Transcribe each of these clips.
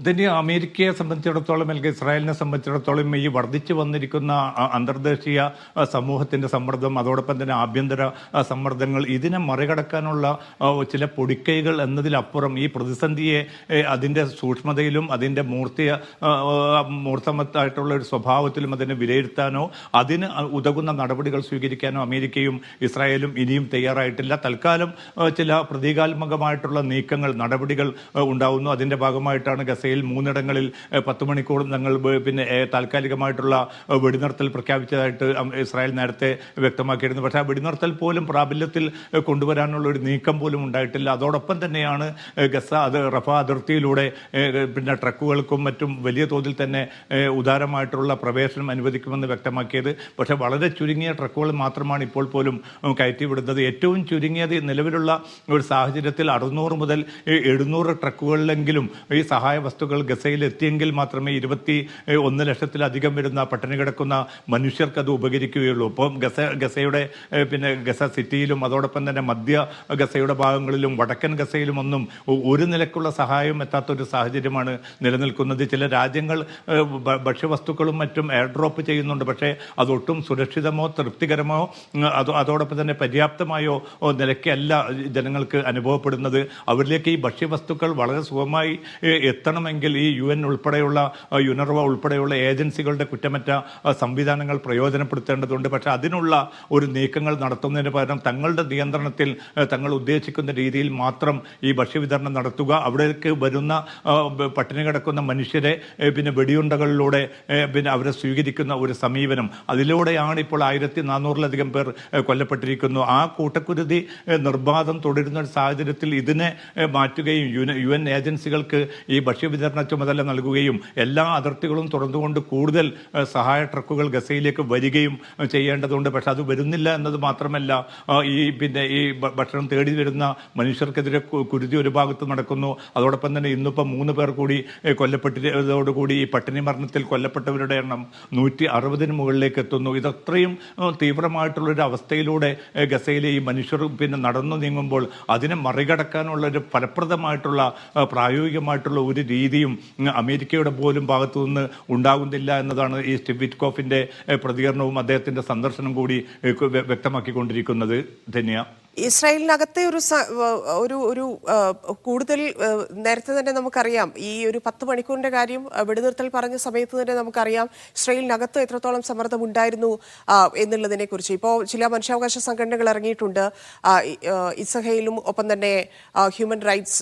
ഇതിന് അമേരിക്കയെ സംബന്ധിച്ചിടത്തോളം അല്ലെങ്കിൽ ഇസ്രായേലിനെ സംബന്ധിച്ചിടത്തോളം ഈ വർദ്ധിച്ചു വന്നിരിക്കുന്ന അന്തർദേശീയ സമൂഹത്തിന്റെ സമ്മർദ്ദം അതോടൊപ്പം തന്നെ ആഭ്യന്തര സമ്മർദ്ദങ്ങൾ ഇതിനെ മറികടക്കാനുള്ള ചില പൊടിക്കൈകൾ എന്നതിലപ്പുറം ഈ പ്രതിസന്ധിയെ അതിന്റെ സൂക്ഷ്മതയിലും അതിന്റെ മൂർത്തിയ മൂർത്തമത്തായിട്ടുള്ള ഒരു സ്വഭാവത്തിലും അതിനെ വിലയിരുത്താനോ അതിന് ഉതകുന്ന നടപടികൾ സ്വീകരിക്കാനോ അമേരിക്കയും ഇസ്രായേലും ഇനിയും തയ്യാറായിട്ടില്ല. തൽക്കാലം ചില പ്രതീകാത്മകമായിട്ടുള്ള നീക്കങ്ങൾ നടപടികൾ ഉണ്ടാവുന്നു. അതിന്റെ ഭാഗമായിട്ടാണ് ഗസയിൽ മൂന്നിടങ്ങളിൽ അ, പത്ത് മണിക്കൂർ ഞങ്ങൾ പിന്നെ താൽക്കാലികമായിട്ടുള്ള വെടിനിർത്തൽ പ്രഖ്യാപിച്ചതായിട്ട് ഇസ്രായേൽ നേരത്തെ വ്യക്തമാക്കിയിരുന്നു. പക്ഷേ ആ വെടിനിർത്തൽ പോലും പ്രാബല്യത്തിൽ കൊണ്ടുവരാനുള്ള ഒരു നീക്കം പോലും ഉണ്ടായിട്ടില്ല. അതോടൊപ്പം തന്നെയാണ് ഗസ അത് റഫ അതിർത്തിയിലൂടെ പിന്നെ ട്രക്കുകൾക്കും മറ്റും വലിയ തോതിൽ തന്നെ ഉദാരമായിട്ടുള്ള പ്രവേശനം അനുവദിക്കുമെന്ന് വ്യക്തമാക്കിയത്. പക്ഷേ വളരെ ചുരുങ്ങിയ ട്രക്കുകൾ മാത്രമാണ് ഇപ്പോൾ പോലും കയറ്റിവിടുന്നത്. ഏറ്റവും ചുരുങ്ങിയത് നിലവിലുള്ള ഒരു സാഹചര്യത്തിൽ അറുന്നൂറ് മുതൽ എഴുന്നൂറ് ട്രക്കുകളിലെങ്കിലും ഈ സഹായ വസ്തുക്കൾ ഗസയിൽ എത്തിയെങ്കിൽ മാത്രമേ ഇരുപത്തി ഒന്ന് ലക്ഷത്തിലധികം വരുന്ന പട്ടിണി കിടക്കുന്ന മനുഷ്യർക്ക് അത് ഉപകരിക്കുകയുള്ളൂ. ഇപ്പം ഗസ ഗസയുടെ പിന്നെ ഗസ സിറ്റിയിലും അതോടൊപ്പം തന്നെ മധ്യ ഗസയുടെ ഭാഗങ്ങളിലും വടക്കൻ ഗസയിലും ഒന്നും ഒരു നിലക്കുള്ള സഹായം എത്താത്ത ഒരു സാഹചര്യമാണ് നിലനിൽക്കുന്നത്. ചില രാജ്യങ്ങൾ ഭക്ഷ്യവസ്തുക്കളും മറ്റും എയർ ഡ്രോപ്പ് ചെയ്യുന്നുണ്ട്. പക്ഷേ അതൊട്ടും സുരക്ഷിതമോ തൃപ്തികരമോ അതോ അതോടൊപ്പം തന്നെ പര്യാപ്തമായോ നിലയ്ക്കല്ല ജനങ്ങൾക്ക് അനുഭവപ്പെടുന്നത്. അവരിലേക്ക് ഈ ഭക്ഷ്യവസ്തുക്കൾ വളരെ സുഖമായി ഏ, എത്തണമെങ്കിൽ ഈ യു എൻ ഉൾപ്പെടെയുള്ള യുനർവ ഉൾപ്പെടെയുള്ള ഏജൻസികളുടെ കുറ്റമറ്റ സംവിധാനങ്ങൾ പ്രയോജനപ്പെടുത്തേണ്ടതുണ്ട്. പക്ഷേ അതിനുള്ള ഒരു നീക്കങ്ങൾ നടത്തുന്നതിന് പകരം തങ്ങളുടെ നിയന്ത്രണത്തിൽ തങ്ങൾ ഉദ്ദേശിക്കുന്ന രീതിയിൽ മാത്രം ഈ ഭക്ഷ്യവിതരണം നടത്തുക. അവിടേക്ക് വരുന്ന പട്ടിണി കിടക്കുന്ന മനുഷ്യരെ പിന്നെ വെടിയുണ്ടകളിലൂടെ പിന്നെ അവരെ സ്വീകരിക്കുന്ന ഒരു സമീപനം. അതിലൂടെയാണ് ഇപ്പോൾ ആയിരത്തി നാനൂറിലധികം പേർ കൊല്ലപ്പെട്ടിരിക്കുന്നു. ആ കൂട്ടക്കുരുതി നിർബാധം തുടരുന്ന ഒരു സാഹചര്യത്തിൽ ഇതിനെ മാറ്റുകയും യു എൻ ഏജൻസികൾക്ക് ഈ ഭക്ഷ്യവിതരണ ചുമതല നൽകുകയും എല്ലാ അതിർത്തികളും തുറന്നുകൊണ്ട് കൂടുതൽ സഹായ ട്രക്കുകൾ ഗസയിലേക്ക് വരികയും ചെയ്യേണ്ടതുണ്ട്. പക്ഷെ അത് വരുന്നില്ല എന്നത് മാത്രമല്ല ഈ പിന്നെ ഈ ഭക്ഷണം തേടി വരുന്ന മനുഷ്യർക്കെതിരെ കുരുതി ഒരു ഭാഗത്ത് നടക്കുന്നു. അതോടൊപ്പം തന്നെ ഇന്നിപ്പം മൂന്ന് പേർ കൂടി കൊല്ലപ്പെട്ടതോടുകൂടി ഈ പട്ടിണി മരണത്തിൽ കൊല്ലപ്പെട്ടവരുടെ എണ്ണം നൂറ്റി അറുപതിന് മുകളിലേക്ക് എത്തുന്നു. ഇതത്രയും തീവ്രമായിട്ടുള്ളൊരു അവസ്ഥയിലൂടെ ഗസയിലെ ഈ മനുഷ്യർ പിന്നെ നടന്നു നീങ്ങുമ്പോൾ അതിനെ മറികടക്കാനുള്ള ഒരു ഫലപ്രദമായിട്ടുള്ള പ്രായോഗികമായിട്ടുള്ള ഒരു രീതിയും അമേരിക്കയുടെ പോലും ഭാഗത്തു നിന്ന് ഉണ്ടാകുന്നില്ല എന്നതാണ് ഈ സ്റ്റീവ് വിറ്റ്കോഫിന്റെ പ്രതികരണവും അദ്ദേഹത്തിന്റെ സന്ദർശനം കൂടി വ്യക്തമാക്കിക്കൊണ്ടിരിക്കുന്നത്. ധന്യ. ഇസ്രായേലിനകത്തെ ഒരു ഒരു ഒരു കൂടുതൽ നേരത്തെ തന്നെ നമുക്കറിയാം. ഈ ഒരു പത്ത് മണിക്കൂറിന്റെ കാര്യം വെടിനിർത്തൽ പറഞ്ഞ സമയത്ത് തന്നെ നമുക്കറിയാം ഇസ്രായേലിനകത്ത് എത്രത്തോളം സമ്മർദ്ദം ഉണ്ടായിരുന്നു എന്നുള്ളതിനെ കുറിച്ച് ഇപ്പോൾ ചില മനുഷ്യാവകാശ സംഘടനകൾ ഇറങ്ങിയിട്ടുണ്ട്. ഇസഹയിലും ഒപ്പം തന്നെ ഹ്യൂമൻ റൈറ്റ്സ്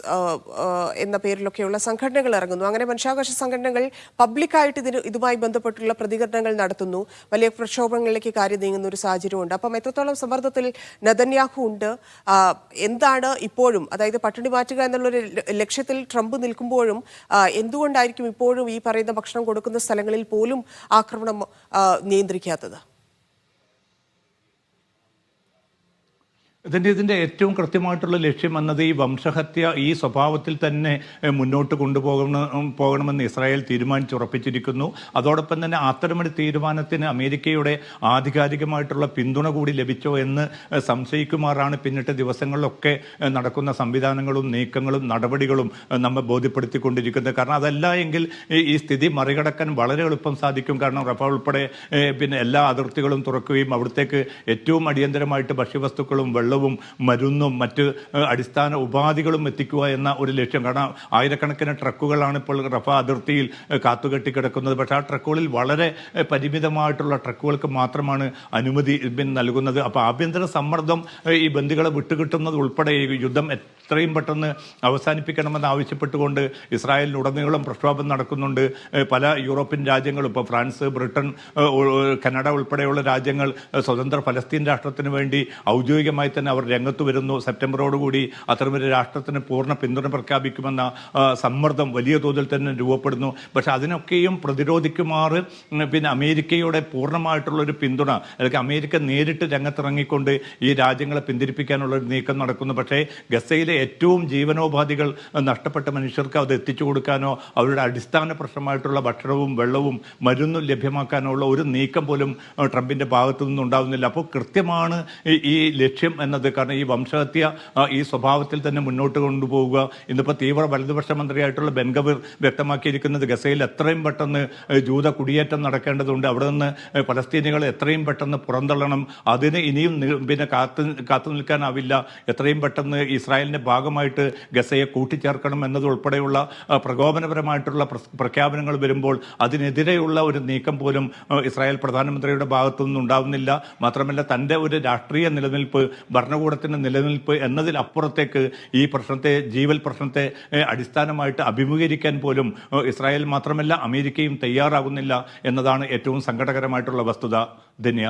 എന്ന പേരിലൊക്കെയുള്ള സംഘടനകൾ ഇറങ്ങുന്നു. അങ്ങനെ മനുഷ്യാവകാശ സംഘടനകൾ പബ്ലിക്കായിട്ട് ഇതിന് ഇതുമായി ബന്ധപ്പെട്ടുള്ള പ്രതികരണങ്ങൾ നടത്തുന്നു. വലിയ പ്രക്ഷോഭങ്ങളിലേക്ക് കാര്യം നീങ്ങുന്ന ഒരു സാഹചര്യമുണ്ട്. അപ്പം എത്രത്തോളം സമ്മർദ്ദത്തിൽ നെതന്യാഹു ഉണ്ട്. എന്താണ് ഇപ്പോഴും അതായത് പട്ടിണി മാറ്റുക എന്നുള്ളൊരു ലക്ഷ്യത്തിൽ ട്രംപ് നിൽക്കുമ്പോഴും എന്തുകൊണ്ടായിരിക്കും ഇപ്പോഴും ഈ പറയുന്ന ഭക്ഷണം കൊടുക്കുന്ന സ്ഥലങ്ങളിൽ പോലും ആക്രമണം നിയന്ത്രിക്കാത്തത്? ഇതിന്റെ ഇതിന്റെ ഏറ്റവും കൃത്യമായിട്ടുള്ള ലക്ഷ്യം എന്നത് ഈ വംശഹത്യ ഈ സ്വഭാവത്തിൽ തന്നെ മുന്നോട്ട് കൊണ്ടുപോകണം പോകണമെന്ന് ഇസ്രായേൽ തീരുമാനിച്ചുറപ്പിച്ചിരിക്കുന്നു. അതോടൊപ്പം തന്നെ അത്തരമൊരു തീരുമാനത്തിന് അമേരിക്കയുടെ ആധികാരികമായിട്ടുള്ള പിന്തുണ കൂടി ലഭിച്ചോ എന്ന് സംശയിക്കുമാറാണ് പിന്നിട്ട ദിവസങ്ങളിലൊക്കെ നടക്കുന്ന സംവിധാനങ്ങളും നീക്കങ്ങളും നടപടികളും നമ്മെ ബോധ്യപ്പെടുത്തിക്കൊണ്ടിരിക്കുന്നത്. കാരണം അതല്ല എങ്കിൽ ഈ- സ്ഥിതി മറികടക്കാൻ വളരെ എളുപ്പം സാധിക്കും. കാരണം റഫ ഉൾപ്പെടെ പിന്നെ എല്ലാ അതിർത്തികളും തുറക്കുകയും അവിടത്തേക്ക് ഏറ്റവും അടിയന്തരമായിട്ട് ഭക്ഷ്യവസ്തുക്കളും വെള്ളവും മരുന്നും മറ്റ് അടിസ്ഥാന ഉപാധികളും എത്തിക്കുക എന്ന ഒരു ലക്ഷ്യം. കാരണം ആയിരക്കണക്കിന് ട്രക്കുകളാണ് ഇപ്പോൾ റഫ അതിർത്തിയിൽ കാത്തുകെട്ടി കിടക്കുന്നത് പക്ഷേ ആ ട്രക്കുകളിൽ വളരെ പരിമിതമായിട്ടുള്ള ട്രക്കുകൾക്ക് മാത്രമാണ് അനുമതി നൽകുന്നത്. അപ്പോൾ ആഭ്യന്തര സമ്മർദ്ദം ഈ ബന്ദികളെ വിട്ടുകിട്ടുന്നത് ഉൾപ്പെടെ യുദ്ധം എത്രയും പെട്ടെന്ന് അവസാനിപ്പിക്കണമെന്ന് ആവശ്യപ്പെട്ടുകൊണ്ട് ഇസ്രായേലിനുടനീളം പ്രക്ഷോഭം നടക്കുന്നുണ്ട്. പല യൂറോപ്യൻ രാജ്യങ്ങളും ഇപ്പോൾ ഫ്രാൻസ് ബ്രിട്ടൻ കനഡ ഉൾപ്പെടെയുള്ള രാജ്യങ്ങൾ സ്വതന്ത്ര ഫലസ്തീൻ രാഷ്ട്രത്തിന് വേണ്ടി ഔദ്യോഗികമായി തന്നെ അവർ രംഗത്ത് വരുന്നു. സെപ്റ്റംബറോടുകൂടി അത്തരമൊരു രാഷ്ട്രത്തിന് പൂർണ പിന്തുണ പ്രഖ്യാപിക്കുമെന്ന സമ്മർദ്ദം വലിയ തോതിൽ തന്നെ രൂപപ്പെടുന്നു. പക്ഷെ അതിനൊക്കെയും പ്രതിരോധിക്കുമാറ് പിന്നെ അമേരിക്കയുടെ പൂർണമായിട്ടുള്ള ഒരു പിന്തുണ അല്ലെങ്കിൽ അമേരിക്ക നേരിട്ട് രംഗത്തിറങ്ങിക്കൊണ്ട് ഈ രാജ്യങ്ങളെ പിന്തിരിപ്പിക്കാനുള്ള ഒരു നീക്കം നടക്കുന്നു. പക്ഷേ ഗസയിലെ ഏറ്റവും ജീവനോപാധികൾ നഷ്ടപ്പെട്ട മനുഷ്യർക്ക് അത് എത്തിച്ചു കൊടുക്കാനോ അവരുടെ അടിസ്ഥാന പ്രശ്നമായിട്ടുള്ള ഭക്ഷണവും വെള്ളവും മരുന്നും ലഭ്യമാക്കാനോ ഒരു നീക്കം പോലും ട്രംപിന്റെ ഭാഗത്തു നിന്നുണ്ടാവുന്നില്ല അപ്പോൾ കൃത്യമാണ് ഈ ലക്ഷ്യം എന്നത് കാരണം ഈ വംശഹത്യ ഈ സ്വഭാവത്തിൽ തന്നെ മുന്നോട്ട് കൊണ്ടുപോവുക. ഇന്നിപ്പോൾ തീവ്ര വലതുപക്ഷ മന്ത്രിയായിട്ടുള്ള ബെൻഗവർ വ്യക്തമാക്കിയിരിക്കുന്നത് ഗസയിൽ എത്രയും പെട്ടെന്ന് ജൂത കുടിയേറ്റം നടക്കേണ്ടതുണ്ട്. അവിടെ നിന്ന് പലസ്തീനികൾ എത്രയും പെട്ടെന്ന് പുറന്തള്ളണം. അതിന് ഇനിയും പിന്നെ കാത്തു കാത്തു നിൽക്കാനാവില്ല. എത്രയും പെട്ടെന്ന് ഇസ്രായേലിന്റെ ഭാഗമായിട്ട് ഗസയെ കൂട്ടിച്ചേർക്കണം എന്നതുൾപ്പെടെയുള്ള പ്രകോപനപരമായിട്ടുള്ള പ്രഖ്യാപനങ്ങൾ വരുമ്പോൾ അതിനെതിരെയുള്ള ഒരു നീക്കം പോലും ഇസ്രായേൽ പ്രധാനമന്ത്രിയുടെ ഭാഗത്തു നിന്നും ഉണ്ടാവുന്നില്ല മാത്രമല്ല തന്റെ ഒരു രാഷ്ട്രീയ നിലനിൽപ്പ് ഭരണകൂടത്തിന്റെ നിലനിൽപ്പ് എന്നതിലപ്പുറത്തേക്ക് ഈ പ്രശ്നത്തെ ജീവൽ പ്രശ്നത്തെ അടിസ്ഥാനമായിട്ട് അഭിമുഖീകരിക്കാൻ പോലും ഇസ്രായേൽ മാത്രമല്ല അമേരിക്കയും തയ്യാറാകുന്നില്ല എന്നതാണ് ഏറ്റവും സങ്കടകരമായിട്ടുള്ള വസ്തുത. ധന്യ.